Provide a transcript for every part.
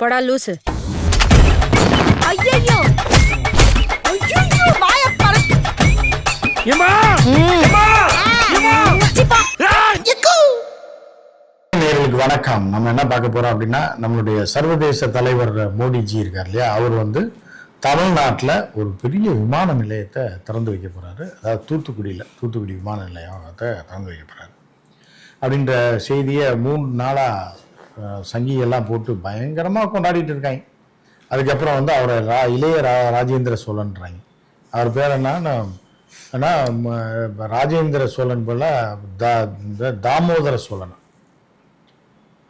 போடா லூசு. ஐயோ ஐயோ வாய பறக்கு. ஏமா நேயர்களுக்கு வணக்கம். நம்ம என்ன பார்க்க போறோம் அப்படின்னா நம்மளுடைய சர்வதேச தலைவர் மோடிஜி இருக்கார் இல்லையா? அவர் வந்து தமிழ்நாட்டில் ஒரு பெரிய விமான நிலையத்தை திறந்து வைக்க போறாரு. அதாவது தூத்துக்குடியில் தூத்துக்குடி விமான நிலையத்தை திறந்து வைக்க போறாரு. அப்படின்ற செய்தியை மூணு நாளாக சங்கியெல்லாம் போட்டு பயங்கரமாக கொண்டாடிட்டு இருக்காங்க. அதுக்கப்புறம் வந்து அவரை ரா இளைய ரா ராஜேந்திர சோழன்றாங்க. அவர் பேர் என்னன்னா ஆனால் ராஜேந்திர சோழன் போல தா இந்த தாமோதர சோழன்.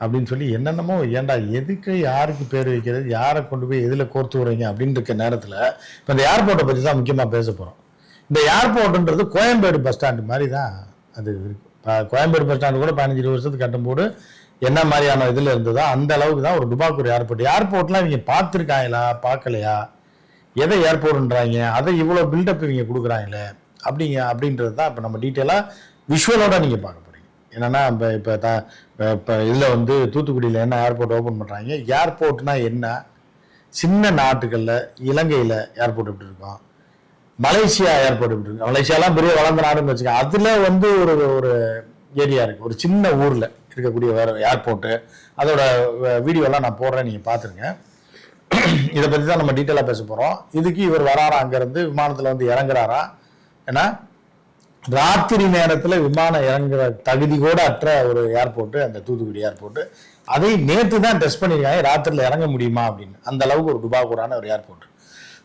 அப்படின்னு சொல்லி என்னென்னமோ ஏண்டா எதுக்கு யாருக்கு பேர் வைக்கிறது? யாரை கொண்டு போய் எதில் கோர்த்து விடுறீங்க? அப்படின்னு இருக்க நேரத்தில் இப்போ இந்த ஏர்போர்ட்டை பற்றி தான் முக்கியமாக பேச போகிறோம் இந்த ஏர்போர்ட்டுன்றது கோயம்பேடு பஸ் ஸ்டாண்டு மாதிரி தான் அது இருக்குது இப்போ கோயம்பேடு பஸ் ஸ்டாண்டு கூட பதினஞ்சு இருபது வருஷத்துக்கு கட்டும்போது என்ன மாதிரியான இதில் இருந்ததோ அந்த அளவுக்கு தான் ஒரு டுபாக்கூர் ஏர்போர்ட் ஏர்போர்ட்லாம் இவங்க பார்த்துருக்காங்களா? பார்க்கலையா? எதை ஏர்போர்ட்ன்றாங்க அதை இவ்வளோ பில்டப் இவங்க கொடுக்குறாங்களே? அப்படிங்க அப்படின்றது தான் இப்போ நம்ம டீட்டெயிலாக விஷுவலோட நீங்கள் பார்க்க போகிறீங்க என்னென்னா இப்போ இப்போ த இப்போ இதில் வந்து தூத்துக்குடியில் என்ன ஏர்போர்ட் ஓப்பன் பண்ணுறாங்க ஏர்போர்ட்னா என்ன? சின்ன நாட்டுகளில் இலங்கையில் ஏர்போர்ட் எப்படி இருக்கும்? மலேசியா ஏர்போர்ட் எப்படி இருக்கும்? மலேசியாலாம் பெரிய வளர்ந்த நாடுன்னு வச்சுக்கோங்க. அதில் வந்து ஒரு ஒரு ஏரியா இருக்குது ஒரு சின்ன ஊரில். இருக்கக்கூடிய வேறு ஏர்போர்ட்டு அதோட வீடியோலாம் நான் போடுறேன் நீங்கள் பார்த்துருங்க இதை பற்றி தான் நம்ம டீட்டெயிலாக பேச போகிறோம் இதுக்கு இவர் வராரா அங்கேருந்து விமானத்தில் வந்து இறங்குறாரா? ஏன்னா ராத்திரி நேரத்தில் விமானம் இறங்குற தகுதி கூட அற்ற ஒரு ஏர்போர்ட்டு அந்த தூத்துக்குடி ஏர்போர்ட்டு அதை நேற்று தான் டெஸ்ட் பண்ணியிருக்காங்க ராத்திரியில் இறங்க முடியுமா அப்படின்னு. அந்த அளவுக்கு ஒரு டுபாகூரான ஒரு ஏர்போர்ட்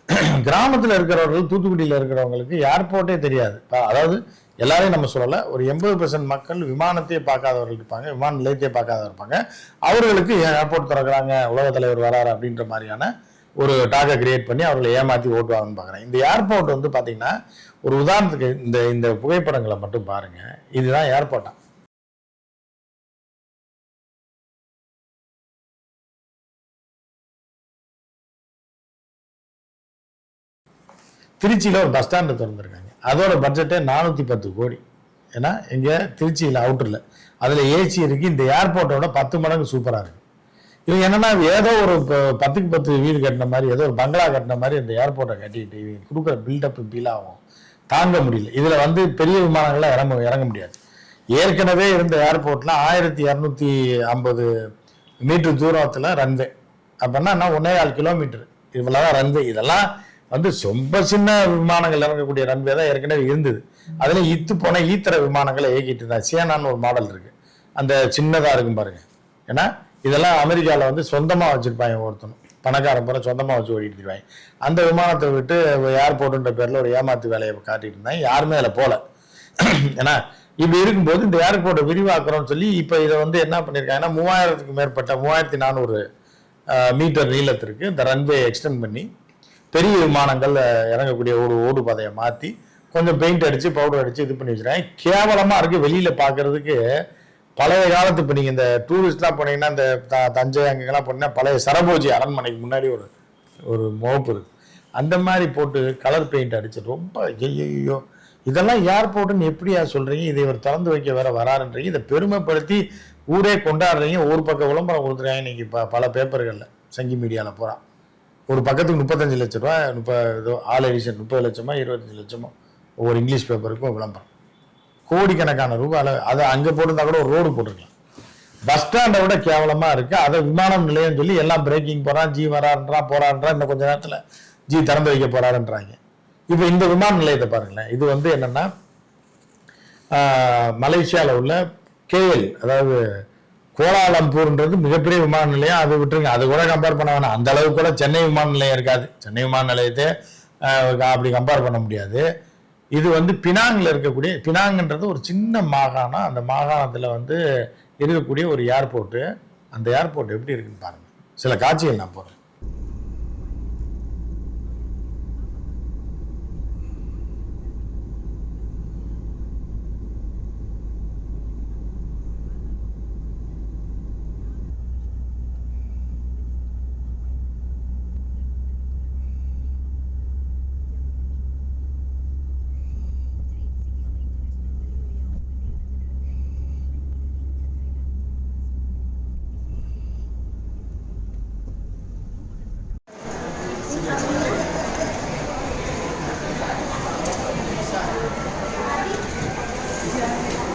கிராமத்தில் இருக்கிறவர்கள் தூத்துக்குடியில் இருக்கிறவங்களுக்கு ஏர்போர்ட்டே தெரியாது. அதாவது எல்லாரையும் நம்ம சொல்லலை ஒரு எண்பது பெர்சன்ட் மக்கள் விமானத்தையே பார்க்காதவர்கள் இருப்பாங்க விமான நிலையத்தையே பார்க்காதவர் இருப்பாங்க. அவர்களுக்கு ஏர்போர்ட் திறக்கிறாங்க உலக தலைவர் வராரு அப்படின்ற மாதிரியான ஒரு டாக்கை கிரியேட் பண்ணி அவர்களை ஏமாற்றி ஓட்டுவாங்கன்னு பார்க்குறேன் இந்த ஏர்போர்ட் வந்து பார்த்தீங்கன்னா ஒரு உதாரணத்துக்கு இந்த இந்த புகைப்படங்களை மட்டும் பாருங்கள் இதுதான் ஏர்போர்ட்டாக திருச்சியில் ஒரு பஸ் ஸ்டாண்டு திறந்துருக்காங்க. அதோட பட்ஜெட்டே நானூற்றி பத்து கோடி. ஏன்னா இங்கே திருச்சியில் அவுட்டரில் அதில் ஏசி இருக்குது இந்த ஏர்போர்ட்டோட பத்து மடங்கு சூப்பராக இருக்குது இவங்க என்னென்னா ஏதோ ஒரு ப- பத்துக்கு பத்து வீடு கட்டின மாதிரி ஏதோ ஒரு பங்களா கட்டின மாதிரி இந்த ஏர்போர்ட்டை கட்டிக்கிட்டு இவங்க கொடுக்குற பில்டப் பீலாகும் தாங்க முடியல. இதில் வந்து பெரிய விமானங்கள்லாம் இறங்க இறங்க முடியாது. ஏற்கனவே இருந்த ஏர்போர்ட்டில் ஆயிரத்தி இரநூத்தி ஐம்பது மீட்டர் தூரத்தில் ரன்வே அப்படின்னா என்ன ஒன்னே கால் கிலோமீட்டர் இவ்வளோதான் ரன்வே இதெல்லாம் வந்து ரொம்ப சின்ன விமானங்கள் இறங்கக்கூடிய ரன்வே தான் ஏற்கனவே இருந்தது. அதில் இத்து போன ஈத்தர விமானங்களை இயக்கிட்டு இருந்தாங்க சேனான்னு ஒரு மாடல் இருக்கு. அந்த சின்னதாக இருக்கும் பாருங்க. ஏன்னா இதெல்லாம் அமெரிக்காவில் வந்து சொந்தமாக வச்சுருப்பாங்க ஒருத்தனும் பணக்காரன் பூரா சொந்தமாக வச்சு ஓடிட்டு இருப்பாங்க அந்த விமானத்தை விட்டு ஏர்போர்ட்டுன்ற பேரில் ஒரு ஏமாத்து வேலையை காட்டிட்டு இருந்தாங்க. யாருமே அதில் போகல ஏன்னா இப்படி இருக்கும்போது இந்த ஏர்போர்ட்டை விரிவாக்குறோம்னு சொல்லி இப்போ இதை வந்து என்ன பண்ணியிருக்காங்கன்னா மூவாயிரத்துக்கு மேற்பட்ட மூவாயிரத்தி நானூறு மீட்டர் நீளத்திற்கு இந்த ரன்வே எக்ஸ்டெண்ட் பண்ணி பெரிய விமானங்கள் இறங்கக்கூடிய ஒரு ஓடு பாதையை மாற்றி கொஞ்சம் பெயிண்ட் அடித்து பவுடர் அடித்து இது பண்ணி வச்சுருக்கேன் கேவலமாக இருக்குது வெளியில் பார்க்கறதுக்கு பழைய காலத்து இப்போ நீங்கள் இந்த டூரிஸ்ட்லாம் போனீங்கன்னா இந்த த தஞ்சை அங்கெல்லாம் போனீங்கன்னா பழைய சரபோஜி அரண்மனைக்கு முன்னாடி ஒரு ஒரு முகப்பு இருக்குது அந்த மாதிரி போட்டு கலர் பெயிண்ட் அடிச்சு ரொம்ப ஐயோ இதெல்லாம் ஏர்போர்ட்டுன்னு எப்படியா சொல்கிறீங்க இதை இவர் திறந்து வைக்க வேற வராருன்றீங்க. இதை பெருமைப்படுத்தி ஊரே கொண்டாடுறீங்க. ஊர் பக்கம் விளம்பரம் கொடுத்துருக்காங்க இன்றைக்கி ப பல பேப்பர்களில் சங்கி மீடியாவில் போகிறான் ஒரு பக்கத்துக்கு முப்பத்தஞ்சு லட்ச ரூபா முப்பது ஆல் எடிஷன் முப்பது லட்சமா இருபத்தஞ்சு லட்சமோ ஒவ்வொரு இங்கிலீஷ் பேப்பருக்கும் விளம்பரம். கோடிக்கணக்கான ரூபாய் அதை அங்கே போட்டிருந்தா கூட ஒரு ரோடு போட்டிருக்கலாம். பஸ் ஸ்டாண்டை விட கேவலமாக இருக்குது அதை விமானம் நிலையம் சொல்லி எல்லாம் பிரேக்கிங் போகிறான் ஜி வரான்றான் போகிறான்றான் இன்னும் கொஞ்சம் நேரத்தில் ஜி திறந்து வைக்க போகிறாருன்றாங்க இப்போ இந்த விமான நிலையத்தை பாருங்களேன். இது வந்து என்னென்னா மலேசியாவில் உள்ள கேஎல் அதாவது கோலாலம்பூர்ன்றது மிகப்பெரிய விமான நிலையம். அது விட்டுருங்க. அது கூட கம்பேர் பண்ண வேணாம். அந்த அளவுக்கு கூட சென்னை விமான நிலையம் இருக்காது. சென்னை விமான நிலையத்தை அப்படி கம்பேர் பண்ண முடியாது. இது வந்து பினாங்கில் இருக்கக்கூடிய பினாங்கன்றது ஒரு சின்ன மாகாணம். அந்த மாகாணத்தில் வந்து இருக்கக்கூடிய ஒரு ஏர்போர்ட்டு அந்த ஏர்போர்ட் எப்படி இருக்குன்னு பாருங்கள் சில காட்சிகள் நான் போகிறேன்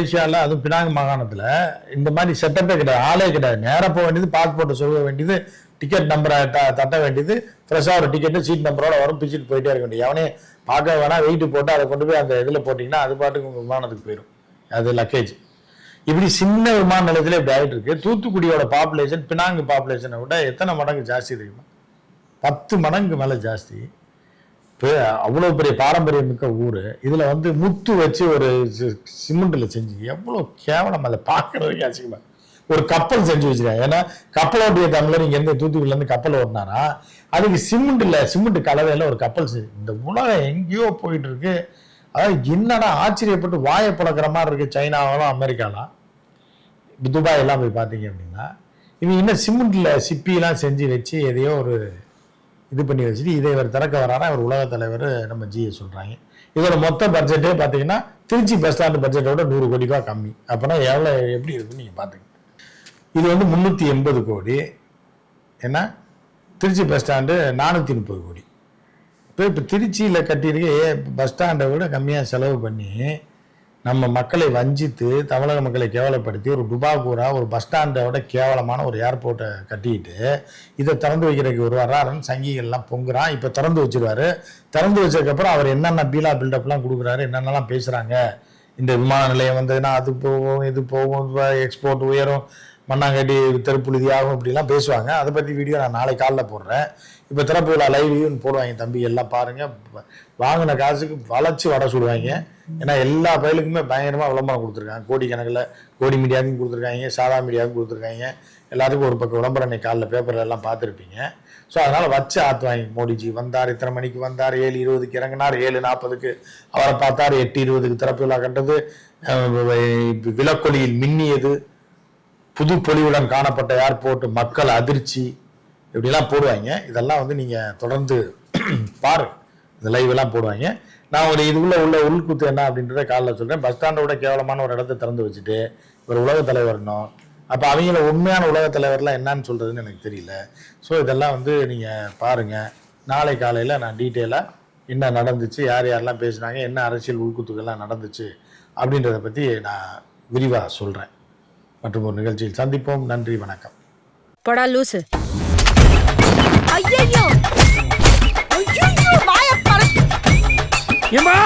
மலேசியாவில் அதுவும் பினாங் மாகாணத்தில் இந்த மாதிரி செட்டப்பே கிடையாது ஆளே கிடையாது. நேராக போக வேண்டியது பாஸ்போர்ட்டை சொல்ல வேண்டியது டிக்கெட் நம்பரை த தட்ட வேண்டியது ஃப்ரெஷ்ஷாக ஒரு டிக்கெட்டு சீட் நம்பரோட வரும் பிச்சுட்டு போயிட்டே இருக்க வேண்டியது. அவனே பார்க்க வேணாம் வெயிட்டு போட்டு அதை கொண்டு போய் அந்த இதில் போட்டிங்கன்னா அது பாட்டுக்கு உங்கள் விமானத்துக்கு போயிடும் அது லக்கேஜ் இப்படி சின்ன விமான நிலையத்தில் இப்படி ஆகிட்டு இருக்கு. தூத்துக்குடியோட பாப்புலேஷன் பினாங்கு பாப்புலேஷனை விட எத்தனை மடங்கு ஜாஸ்தி தெரியுமா? பத்து மடங்கு மேலே ஜாஸ்தி. அவ்வளோ பெரிய பாரம்பரியம் மிக்க ஊர். இதில் வந்து முத்து வச்சு ஒரு சிமெண்ட்டில் செஞ்சு எவ்வளோ கேவலம் அதை பார்க்குறதுக்கு அசிங்கமாக ஒரு கப்பல் செஞ்சு வச்சிருக்காங்க. ஏன்னா கப்பல் ஓட்டிய தமிழர் இங்கே இருந்து தூத்துக்குடியிலேருந்து கப்பல் ஓட்டினாரா அதுக்கு சிமெண்ட் இல்லை சிமெண்ட் கலவையில் ஒரு கப்பல் செஞ்சு இந்த உலகம் எங்கேயோ போயிட்டு இருக்கு. அதாவது என்னடா ஆச்சரியப்பட்டு வாயை பழக்கிற மாதிரி இருக்கு சைனாவெல்லாம் அமெரிக்காலாம். துபாயெல்லாம் துபாய் எல்லாம் போய் பார்த்தீங்க அப்படின்னா இவங்க இன்னும் சிமெண்ட்டில் சிப்பிலாம் செஞ்சு வச்சு எதையோ ஒரு இது பண்ணி வச்சுட்டு இதை இவர் திறக்க வரானா அவர் உலக தலைவர் நம்ம ஜியை சொல்கிறாங்க இதோட மொத்த பட்ஜெட்டே பார்த்தீங்கன்னா திருச்சி பஸ் ஸ்டாண்டு பட்ஜெட்டோட நூறு கோடி ரூபா கம்மி. அப்போனா எவ்வளோ எப்படி இருக்குன்னு நீங்கள் பார்த்துங்க இது வந்து முந்நூற்றி எண்பது கோடி. ஏன்னா திருச்சி பஸ் ஸ்டாண்டு நானூற்றி முப்பது கோடி. இப்போ இப்போ திருச்சியில் கட்டியிருக்க பஸ் ஸ்டாண்டை விட கம்மியாக செலவு பண்ணி நம்ம மக்களை வஞ்சித்து தமிழக மக்களை கேவலப்படுத்தி ஒரு டுபாகூரா ஒரு பஸ் ஸ்டாண்டை விட கேவலமான ஒரு ஏர்போர்ட்டை கட்டிட்டு இதை திறந்து வைக்கிறதுக்கு ஒரு வர்றாருன்னு சங்கிகள்லாம் பொங்குறான். இப்போ திறந்து வச்சிருவாரு. திறந்து வச்சதுக்கப்புறம் அவர் என்னென்ன பீலா பில்டப்லாம் கொடுக்குறாரு? என்னென்னலாம் பேசுகிறாங்க இந்த விமான நிலையம் வந்ததுன்னா அது போகும் இது போகும் எக்ஸ்போர்ட் உயரும். மண்ணாங்கட்டி தெருப்புழுதி ஆகும் இப்படிலாம் பேசுவாங்க. அதை பற்றி வீடியோ நான் நாளை காலைல போடுறேன். இப்போ திறப்பு விழா லைவ்னு போடுவாங்க தம்பி எல்லாம் பாருங்க. வாங்கின காசுக்கு வளைச்சி வட சொல்லுவாங்க. ஏன்னா எல்லா பயலுக்குமே பயங்கரமாக விளம்பரம் கொடுத்துருக்காங்க. கோடி கணக்கில் கோடி மீடியாவுக்கும் கொடுத்துருக்காங்க சாதா மீடியாவுக்கும் கொடுத்துருக்காங்க. எல்லாத்துக்கும் ஒரு பக்கம் விளம்பரம் இன்னைக்கு காலைல பேப்பரில் எல்லாம் பார்த்துருப்பீங்க. ஸோ அதனால் வச்சு ஆற்றுவாங்க மோடிஜி வந்தார் இத்தனை மணிக்கு வந்தார் ஏழு இருபதுக்கு இறங்கினார் ஏழு நாற்பதுக்கு அவரை பார்த்தார் எட்டு இருபதுக்கு திறப்பு விழா கண்டது. அஹ் விளக்கொலியில் மின்னியது. புது பொலிவுடன் காணப்பட்ட ஏர்போர்ட் மக்கள் அதிர்ச்சி இப்படிலாம் போடுவாங்க. இதெல்லாம் வந்து நீங்கள் தொடர்ந்து பாரு. இந்த லைவெல்லாம் போடுவாங்க. நான் ஒரு இதுக்குள்ளே உள்ள உள்குத்து என்ன அப்படின்றத காலைல சொல்கிறேன் பஸ் ஸ்டாண்டை விட கேவலமான ஒரு இடத்த திறந்து வச்சுட்டு ஒரு உலக தலைவர்னும் அப்போ அவங்கள உண்மையான உலக தலைவர்லாம் என்னன்னு சொல்கிறதுன்னு எனக்கு தெரியல. ஸோ இதெல்லாம் வந்து நீங்கள் பாருங்கள் நாளை காலையில் நான் டீட்டெயிலாக என்ன நடந்துச்சு யார் யாரெல்லாம் பேசுனாங்க என்ன அரசியல் உள்குத்துக்கள்லாம் நடந்துச்சு அப்படின்றத பற்றி நான் விரிவாக சொல்கிறேன் மற்றும் ஒரு நிகழ்ச்சியில் சந்திப்போம். நன்றி வணக்கம். போடா லூசு. ஐயையோ! ஐயையோ வாயை பறக்கு ஏம்மா!